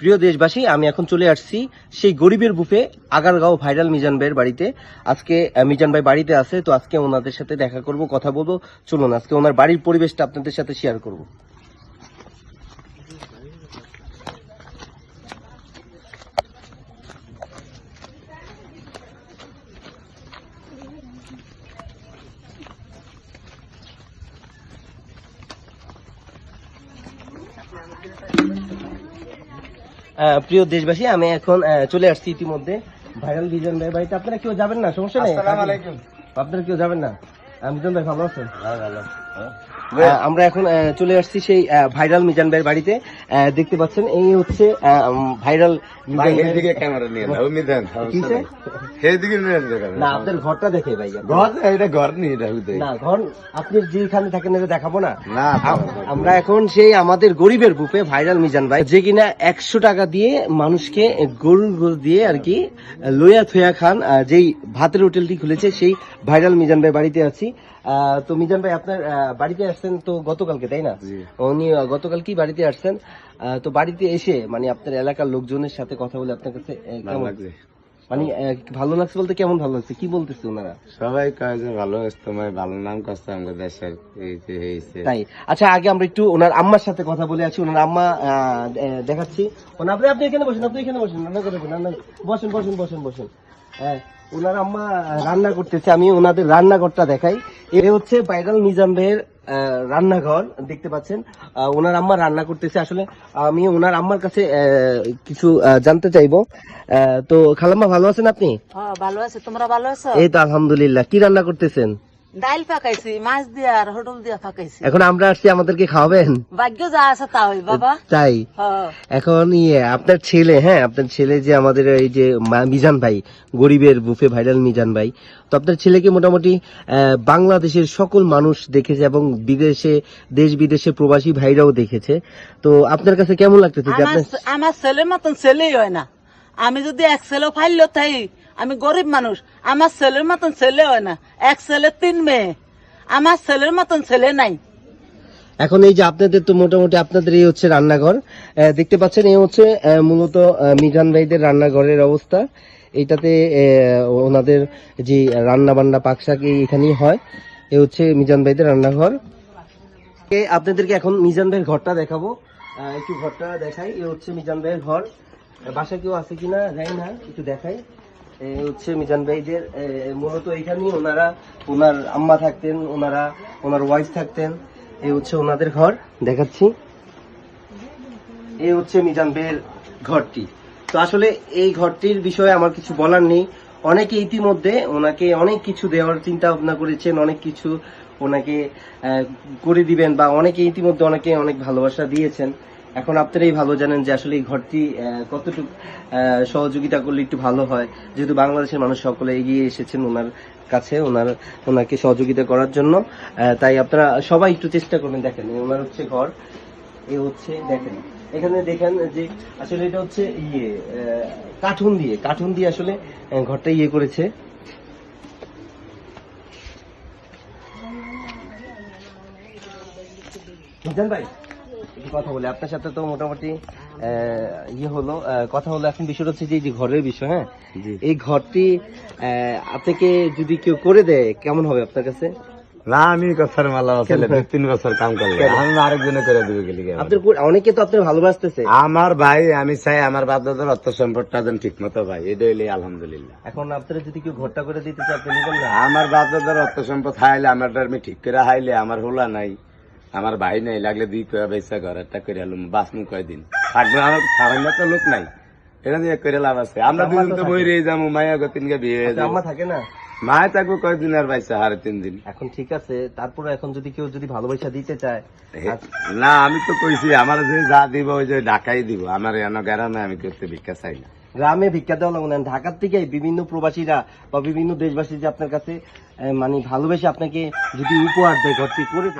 প্রিয় দেশবাসী, আমি এখন চলে আসছি সেই গরিবের বুফে আগারগাঁও ভাইরাল মিজান ভাইয়ের বাড়িতে। আজকে মিজান ভাই বাড়িতে আছে, তো আজকে ওনাদের সাথে দেখা করব, কথা বলব। চলুন, আজকে ওনার বাড়ির পরিবেশটা আপনাদের সাথে শেয়ার করব। প্রিয় দেশবাসী আমি এখন চলে আসছি ইতিমধ্যে। ভাইরাল ভিজন ভাই বাড়িতে আপনারা কেউ যাবেন না? সমস্যা নেই? আপনারা কেউ যাবেন না? আমি মিজান ভাই ভালো আছেন? আহ, আমরা এখন চলে আসছি সেই ভাইরাল মিজান ভাইয়ের বাড়িতে। দেখতে পাচ্ছেন এই হচ্ছে ভাইরাল মিজান ভাইয়ের- এইদিকে ক্যামেরা নিয়ে নাও মিজান কিসে? সেইদিকে নিয়ে আসবে না আপনার ঘরটা দেখে ভাই ঘর এটা ঘর নেই না ঘর আপনি যেখানে থাকেন এটা দেখাবো না। না আমরা এখন সেই আমাদের গরিবের বুপে ভাইরাল মিজান ভাই যে কিনা একশো টাকা দিয়ে মানুষকে গরুর গোস দিয়ে আর কি লইয়া থইয়া খান যেই ভাতের হোটেলটি খুলেছে সেই ভাইরাল মিজান ভাই বাড়িতে আছি। আহ, তো মিজান ভাই আপনার বাড়িতে আসছেন তো গতকালকে তাই না? উনি গতকাল কি বাড়িতে আসছেন? তো বাড়িতে এসে মানে আপনার এলাকার লোকজনের সাথে কথা বলে আপনার কাছে ভালো কেমন? লাগছে। মানে ভালো লাগছে বলতে কেমন ভালো লাগছে? কি বলতেছে ওনারা সবাই কয় যে ভালো তোমায় ভালো নাম করছে আমাদের দেশের তাই। আচ্ছা আগে আমরা একটু ওনার আম্মার সাথে কথা বলে আছি ওনার আম্মা দেখাচ্ছি। ওনার আপনি আপনি এখানে বসেন আপনি এখানে বসেন রান্না করে বসেন বসেন বসেন বসেন। হ্যাঁ ওনার আম্মা রান্না করতেছে আমি ওনাদের রান্নাঘরটা দেখাই। এ হচ্ছে বাইরাল নিজাম ভাইয়ের রান্নাঘর দেখতে পাচ্ছেন। আহ, ওনার আম্মা রান্না করতেছে। আসলে আমি ওনার আম্মার কাছে আহ, কিছু জানতে চাইব। আহ, তো খালাম্মা ভালো আছেন আপনি? হ্যাঁ ভালো আছে। তোমরা ভালো আছো? এই তো আলহামদুলিল্লাহ। কি রান্না করতেছেন? পাকাইছি মাছ দিয়া আর হোটেল দিয়া পাকাইছি। এখন আমরা আসছি আমাদেরকে খাওয়াবেন? ভাগ্য যা আছে তা হই বাবা। তাই? এখন ইয়ে আপনার ছেলে হ্যাঁ আপনার ছেলে যে আমাদের এই যে মিজান ভাই গরিবের বুফে ভাইরাল মিজান ভাই তো আপনার ছেলেকে মোটামুটি বাংলাদেশের সকল মানুষ দেখেছে এবং বিদেশে দেশ বিদেশে প্রবাসী ভাইরাও দেখেছে। তো আপনার কাছে কেমন লাগতেছে আমার ছেলের মতন ছেলেই হয় না। আমি যদি এক ছেলে ফাইল থাই আমি গরিব মানুষ। আমার ছেলের মতন ছেলে হয় না। এক ছেলে, তিন মেয়ে। আমার ছেলের মতন ছেলে নাই। এখন এই যে আপনাদের তো মোটামুটি আপনাদের এই হচ্ছে রান্নাঘর। দেখতে পাচ্ছেন, এই হচ্ছে মূলত মিজান ভাইদের রান্নাঘরের অবস্থা। এইটাতে ওনাদের যে রান্না বান্না পাকশাক এখানেই হয়। এ হচ্ছে মিজান ভাইদের রান্নাঘর। আপনাদেরকে এখন মিজান ভাইয়ের ঘরটা দেখাবো। একটু ঘরটা দেখাই। এ হচ্ছে মিজান ভাইয়ের ঘর। বাসা কেউ আছে কিনা জানি না, একটু দেখাই। হচ্ছে মিজান ভাইদের মূলত এখানেই ওনারা, ওনার আম্মা থাকতেন, ওনারা, ওনার ওয়াইফ থাকতেন। এই হচ্ছে ওনাদের ঘর, দেখাচ্ছি। এই হচ্ছে মিজান ভাইয়ের ঘরটি। তো আসলে এই ঘরটির বিষয়ে আমার কিছু বলার নেই। অনেকে ইতিমধ্যে ওনাকে অনেক কিছু দেওয়ার চিন্তা ভাবনা করেছেন, অনেক কিছু ওনাকে করে দিবেন বা অনেকে ইতিমধ্যে অনেকে অনেক ভালোবাসা দিয়েছেন। এখন আপনারাই ভালো জানেন যে আসলে এই ঘরটি কতটুকু সহযোগিতা করলে একটু ভালো হয়। যেহেতু বাংলাদেশের মানুষ সকলে এগিয়ে এসেছেন ওনার কাছে, ওনার, ওনাকে সহযোগিতা করার জন্য। তাই আপনারা সবাই একটু চেষ্টা করবেন। দেখেন ওনার হচ্ছে ঘর, এ হচ্ছে, দেখেন, এখানে দেখেন যে আসলে এটা হচ্ছে ইয়ে কার্টুন দিয়ে কার্টুন দিয়ে আসলে ঘরটা ইয়ে করেছে। ভাই একটু কথা বলি। আপনার সাথে তো মোটামুটি ইয়ে হলো কথা হলো এখন বিষয়টা হচ্ছে যে ঘরের বিষয় হ্যাঁ? এই ঘরটি আপনাকে যদি কেউ করে দেয় কেমন হবে আপনার কাছে? না আমি কথার মালা দুই তিন বছর কাম করলে। আমি আরেকজনে করে দিবে গেলি অনেকে তো আপনার ভালোবাসতেছে। আমার ভাই আমি চাই আমার বাপ দাদার অর্থ সম্পদটা যেন ঠিক মতো ভাই এটা হইলে আলহামদুলিল্লাহ। এখন আপনারা যদি কেউ ঘরটা করে দিতে চান আপনি আমার বাপ দাদার অর্থ সম্পদ হাইলে আমার আমি ঠিক করে হাইলে আমার হোলা নাই। আমার ভাই নাই লাগলে দুই কয়া বেসা ঘর একটা করে আলুম বাসমু কয়দিন? থাকবে আমার খাওয়াই তো লোক নাই। এটা দিয়ে করে লাভ আছে। আমরা দুজন তো বই রয়ে যাব মায়া গতিনকে বিয়ে হয়ে যাব। থাকে না? মায় থাকব কয়দিন আর বাইসা হারে তিন দিন। এখন ঠিক আছে তারপরে এখন যদি কেউ যদি ভালোবাসা দিতে চায় না আমি তো কইছি আমার যে যা দিব ওই যে ঢাকাই দিব। আমার এন গ্রামে আমি করতে ভিক্ষা চাই না। গ্রামে ভিক্ষা দেওয়া লাগবে না। ঢাকার থেকে বিভিন্ন প্রবাসীরা বা বিভিন্ন দেশবাসী যে আপনার কাছে মানে ভালোবেসে আপনাকে যদি উপহার দেয় ঘরটি করে